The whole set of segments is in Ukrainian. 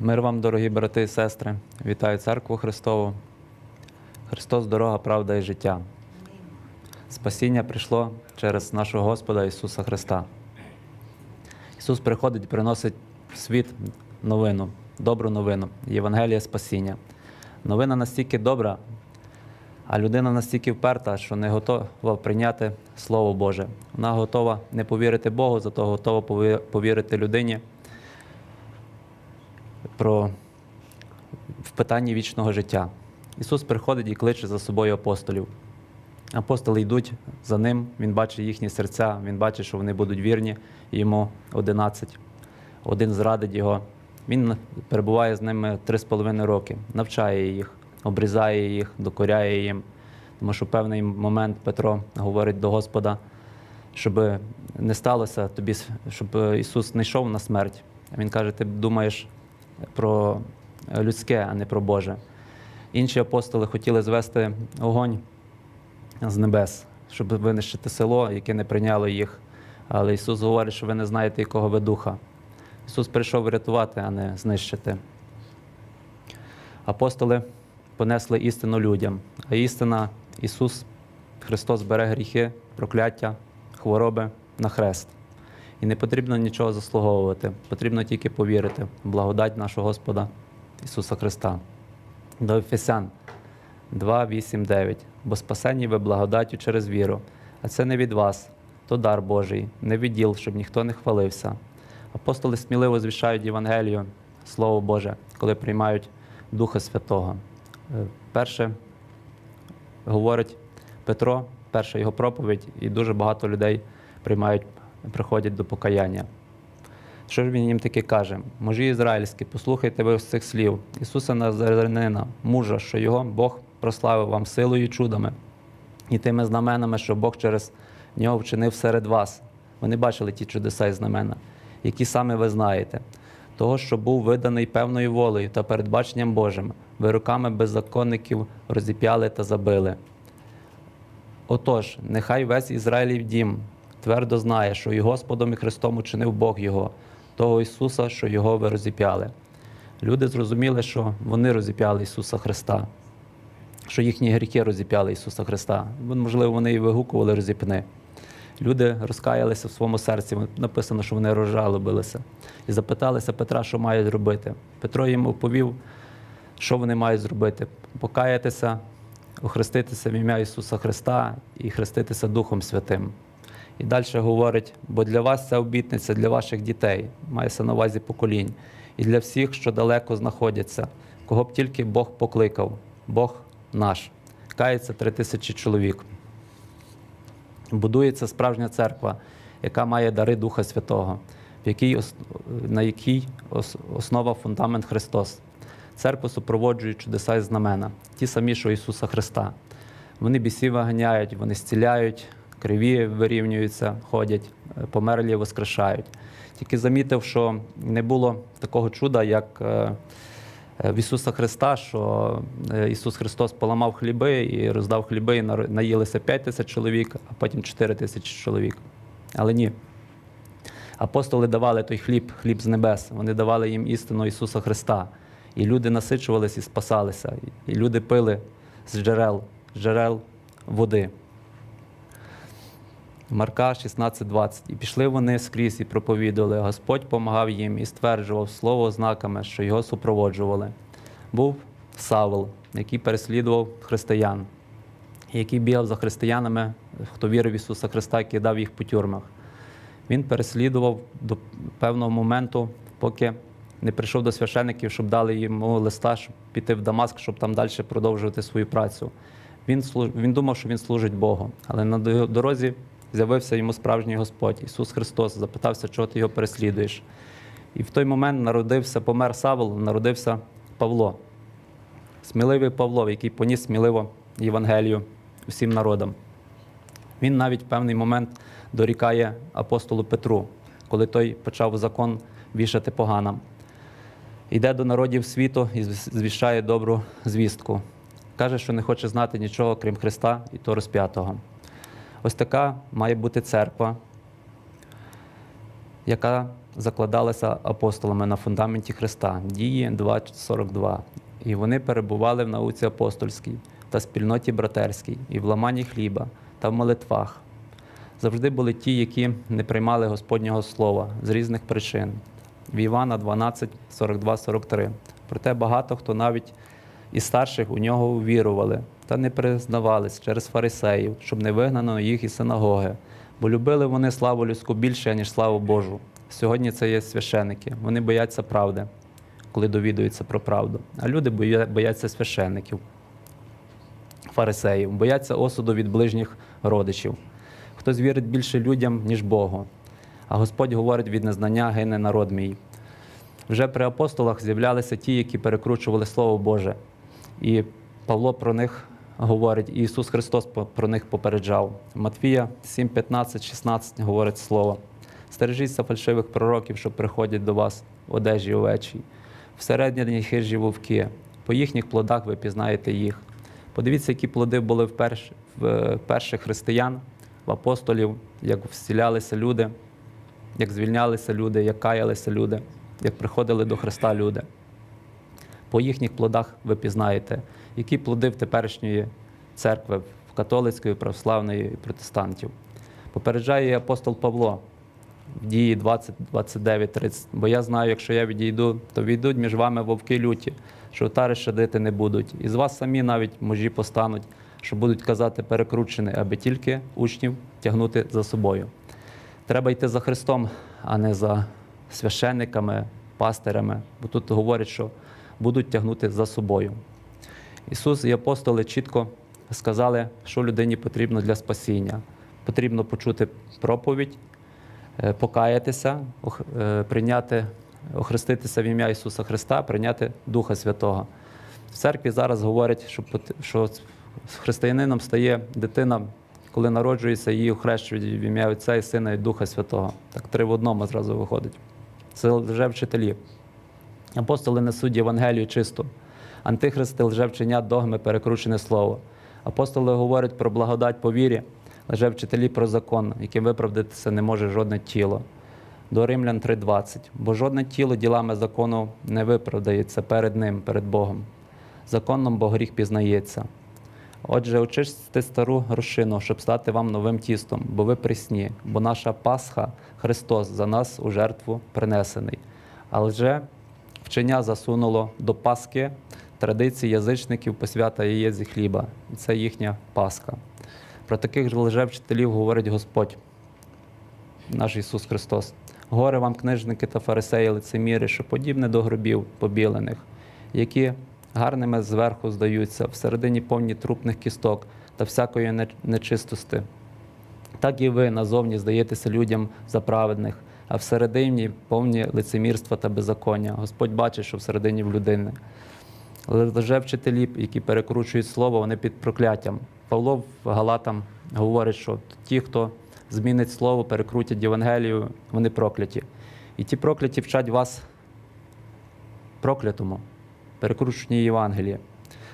Мир вам, дорогі брати і сестри. Вітаю церкву Христову. Христос дорога, правда і життя. Спасіння прийшло через нашого Господа Ісуса Христа. Ісус приходить і приносить в світ новину, добру новину, Євангелія спасіння. Новина настільки добра, а людина настільки вперта, що не готова прийняти Слово Боже. Вона готова не повірити Богу, зато готова повірити людині про в питанні вічного життя. Ісус приходить і кличе за собою апостолів. Апостоли йдуть за ним, він бачить їхні серця, він бачить, що вони будуть вірні, йому 11. Один зрадить його. Він перебуває з ними три з половиною роки, навчає їх, обрізає їх, докоряє їм. Тому що в певний момент Петро говорить до Господа, щоб не сталося тобі, щоб Ісус не йшов на смерть. Він каже: ти думаєш про людське, а не про Боже. Інші апостоли хотіли звести огонь з небес, щоб винищити село, яке не прийняло їх. Але Ісус говорить, що ви не знаєте, якого ви духа. Ісус прийшов врятувати, а не знищити. Апостоли понесли істину людям, а істина Ісус Христос бере гріхи, прокляття, хвороби на хрест. І не потрібно нічого заслуговувати, потрібно тільки повірити в благодать нашого Господа Ісуса Христа. До Ефесян 2, 8, 9. Бо спасені ви благодаттю через віру, а це не від вас, то дар Божий, не від діл, щоб ніхто не хвалився. Апостоли сміливо звіщають Євангелію, Слово Боже, коли приймають Духа Святого. Е, Перше говорить Петро, перша його проповідь, і дуже багато людей приймають, приходять до покаяння. Що ж він їм таки каже? Мужі ізраїльські, послухайте ви з цих слів. Ісуса Назарянина, мужа, що його Бог прославив вам силою і чудами, і тими знаменами, що Бог через нього вчинив серед вас. Вони бачили ті чудеса і знамена, які саме ви знаєте. Того, що був виданий певною волею та передбаченням Божим, ви руками беззаконників розіп'яли та забили. Отож, нехай весь Ізраїлів дім твердо знає, що і Господом і Христом учинив Бог Його, того Ісуса, що Його ви розіп'яли. Люди зрозуміли, що вони розіп'яли Ісуса Христа, що їхні гріхи розіп'яли Ісуса Христа. Можливо, вони і вигукували розіпни. Люди розкаялися в своєму серці. Написано, що вони розжалобилися. І запиталися Петра, що мають робити. Петро їм оповів, що вони мають зробити: покаятися, охреститися в ім'я Ісуса Христа і хреститися Духом Святим. І далі говорить: бо для вас ця обітниця, для ваших дітей, мається на увазі поколінь, і для всіх, що далеко знаходяться, кого б тільки Бог покликав, Бог наш. Кається три тисячі чоловік. Будується справжня церква, яка має дари Духа Святого, в якій, на якій основа фундамент Христос. Церкву супроводжують чудеса і знамена, ті самі, що Ісуса Христа. Вони бісів виганяють, вони зціляють, криві вирівнюються, ходять, е, померлі воскрешають. Тільки замітив, що не було такого чуда, як е, е, в Ісуса Христа, що Ісус Христос поламав хліби і роздав хліби, і наїлися 5 тисяч чоловік, а потім 4 тисячі чоловік. Але ні. Апостоли давали той хліб, хліб з небес. Вони давали їм істину Ісуса Христа. І люди насичувалися і спасалися. І люди пили з джерел, з джерел води. Марка 16:20. І пішли вони скрізь і проповідували. Господь помагав їм і стверджував слово знаками, що його супроводжували. Був Савл, який переслідував християн, який бігав за християнами, хто вірив в Ісуса Христа, який дав їх по тюрмах. Він переслідував до певного моменту, поки не прийшов до священиків, щоб дали йому листа, щоб піти в Дамаск, щоб там далі продовжувати свою працю. Він, він думав, що він служить Богу, але на дорозі з'явився йому справжній Господь, Ісус Христос, запитався, чого ти його переслідуєш. І в той момент народився, помер Савол, народився Павло, сміливий Павло, який поніс сміливо Євангелію усім народам. Він навіть в певний момент дорікає апостолу Петру, коли той почав закон вішати поганам. Йде до народів світу і звіщає добру звістку. Каже, що не хоче знати нічого, крім Христа і то розп'ятого. Ось така має бути церква, яка закладалася апостолами на фундаменті Христа. Дії 2.42. І вони перебували в науці апостольській та спільноті братерській, і в ламанні хліба та в молитвах. Завжди були ті, які не приймали Господнього слова з різних причин. В Івана 12, 42, 43. Проте багато хто навіть із старших у нього увірували та не признавались через фарисеїв, щоб не вигнано їх із синагоги, бо любили вони славу людську більше, ніж славу Божу. Сьогодні це є священики. Вони бояться правди, коли довідуються про правду. А люди бояться священників, фарисеїв, бояться осуду від ближніх родичів. Хтось вірить більше людям, ніж Богу. А Господь говорить, від незнання гине народ мій. Вже при апостолах з'являлися ті, які перекручували Слово Боже. І Павло про них говорить, і Ісус Христос про них попереджав. Матвія 7, 15, 16 говорить слово. Стережіться фальшивих пророків, що приходять до вас в одежі овечій. Всередині хижі вовки. По їхніх плодах ви пізнаєте їх. Подивіться, які плоди були в, перш, в перших християн, в апостолів, як всілялися люди, як звільнялися люди, як каялися люди, як приходили до Христа люди. По їхніх плодах ви пізнаєте, які плоди в теперішньої церкви, в католицької, православної і протестантів. Попереджає апостол Павло в дії 20, 29, 30. Бо я знаю, якщо я відійду, то війдуть між вами вовки люті, що отари щадити не будуть. І з вас самі навіть можі постануть, що будуть казати перекручені, аби тільки учнів тягнути за собою. Треба йти за Христом, а не за священниками, пастирями. Бо тут говорять, що будуть тягнути за собою. Ісус і апостоли чітко сказали, що людині потрібно для спасіння. Потрібно почути проповідь, е, покаятися, е, прийняти, охреститися в ім'я Ісуса Христа, прийняти Духа Святого. В церкві зараз говорять, що, що християнином стає дитина, коли народжується, її охрещують в ім'я Отця і Сина і Духа Святого. Так три в одному зразу виходить. Це вже вчителі. Апостоли несуть Євангелію чисту. Антихристи лжевченят догми, перекручене слово. Апостоли говорять про благодать по вірі, лжевчителі про закон, яким виправдатися не може жодне тіло. До Римлян 3:20. Бо жодне тіло ділами закону не виправдається перед ним, перед Богом. Законом бо гріх пізнається. Отже, очистите стару розчину, щоб стати вам новим тістом, бо ви присні, бо наша Пасха, Христос, за нас у жертву принесений. А лже вчення засунуло до Пасхи традиції язичників посвята яєць і хліба. І це їхня Пасха. Про таких ж лжевчителів говорить Господь, наш Ісус Христос. Горе вам, книжники та фарисеї, лицеміри, що подібне до гробів побілених, які гарними зверху здаються, всередині повні трупних кісток та всякої нечистости. Так і ви назовні здаєтеся людям за праведних, а всередині повні лицемірства та беззаконня. Господь бачить, що всередині в людини. Лжевчителі, які перекручують слово, вони під прокляттям. Павло в Галатам говорить, що ті, хто змінить слово, перекрутять Євангелію, вони прокляті. І ті прокляті вчать вас проклятому, перекрученні Євангелії.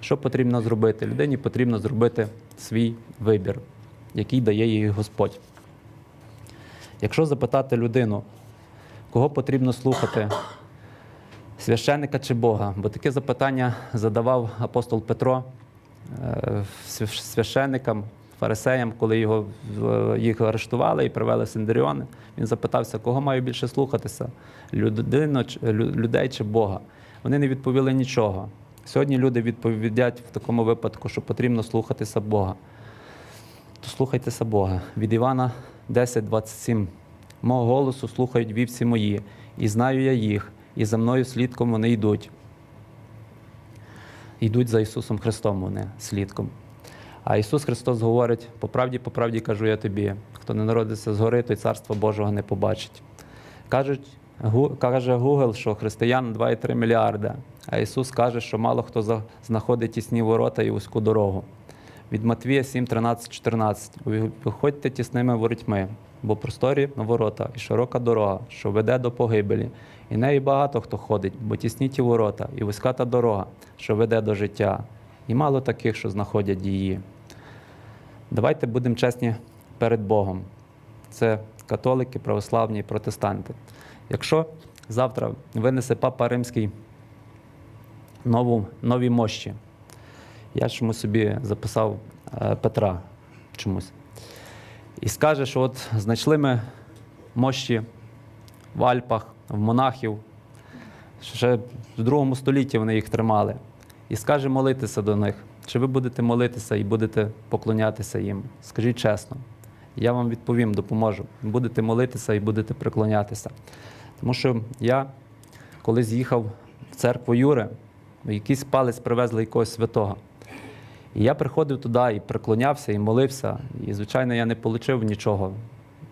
Що потрібно зробити? Людині потрібно зробити свій вибір, який дає їй Господь. Якщо запитати людину, кого потрібно слухати, священника чи Бога? Бо таке запитання задавав апостол Петро е, священникам, фарисеям, коли його, їх арештували і привели в Синдріон. Він запитався, кого маю більше слухатися: людину, людей чи Бога? Вони не відповіли нічого. Сьогодні люди відповідять в такому випадку, що потрібно слухатися Бога. То слухайтеся Бога. Від Івана 10, 27. Мого голосу слухають вівці мої, і знаю я їх, і за мною слідком вони йдуть. Йдуть за Ісусом Христом вони слідком. А Ісус Христос говорить: по правді, по правді кажу я тобі, хто не народиться згори, той царства Божого не побачить. Кажуть, Гу- каже Google, що християн 2,3 мільярда, а Ісус каже, що мало хто знаходить тісні ворота і вузьку дорогу. Від Матвія 7, 13, 14. Виходьте тісними воротьми, бо просторі ворота і широка дорога, що веде до погибелі. І нею багато хто ходить, бо тісні ті ворота, і вузька та дорога, що веде до життя, і мало таких, що знаходять її. Давайте будемо чесні перед Богом. Це католики, православні і протестанти. Якщо завтра винесе Папа Римський нову, нові мощі, я чомусь собі записав е, Петра чомусь. І скаже, що от знайшли ми мощі в Альпах, в монахів. Ще в другому столітті вони їх тримали. І скаже молитися до них. Чи ви будете молитися і будете поклонятися їм? Скажіть чесно. Я вам відповім, допоможу. Будете молитися і будете приклонятися. Тому що я колись їхав в церкву Юри, якийсь палець привезли якогось святого. І я приходив туди і приклонявся, і молився. І, звичайно, я не отримав нічого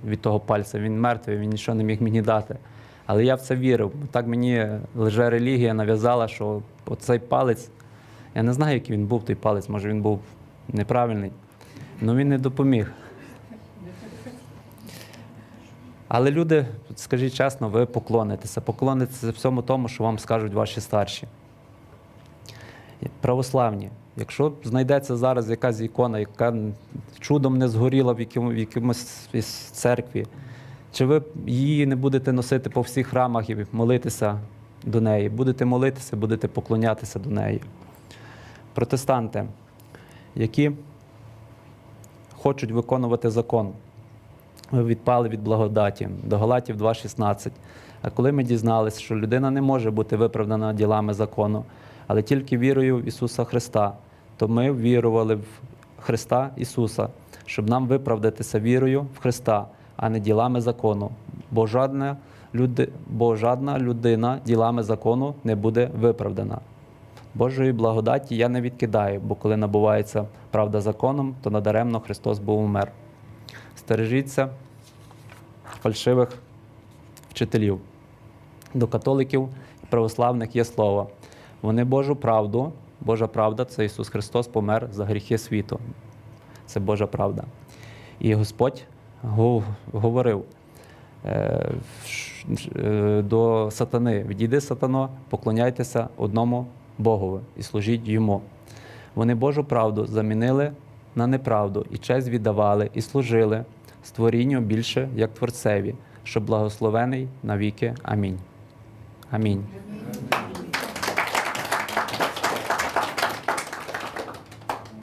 від того пальця. Він мертвий, він нічого не міг мені дати. Але я в це вірив. бо Так мені лише релігія нав'язала, що оцей палець, я не знаю, який він був, той палець, може він був неправильний, але він не допоміг. Але люди, скажіть чесно, ви поклонитеся, поклонитеся всьому тому, що вам скажуть ваші старші. Православні. Якщо знайдеться зараз якась ікона, яка чудом не згоріла в якому- в якомусь із церкві, чи ви її не будете носити по всіх храмах і молитися до неї? Будете молитися, будете поклонятися до неї. Протестанти, які хочуть виконувати закон, відпали від благодаті до Галатів 2.16. А коли ми дізналися, що людина не може бути виправдана ділами закону, але тільки вірою в Ісуса Христа, то ми вірували в Христа Ісуса, щоб нам виправдатися вірою в Христа, а не ділами закону. Бо жодна, люди, бо жодна людина ділами закону не буде виправдана. Божої благодаті я не відкидаю, бо коли набувається правда законом, то надаремно Христос був умер. Стережіться фальшивих вчителів. До католиків православних є слово. Вони Божу правду, Божа правда це Ісус Христос помер за гріхи світу. Це Божа правда. І Господь говорив е, е, до сатани: відійди, сатано, поклоняйтеся одному Богові і служіть йому. Вони Божу правду замінили на неправду і честь віддавали, і служили створінню більше як Творцеві, що благословений навіки. Амінь. Амінь.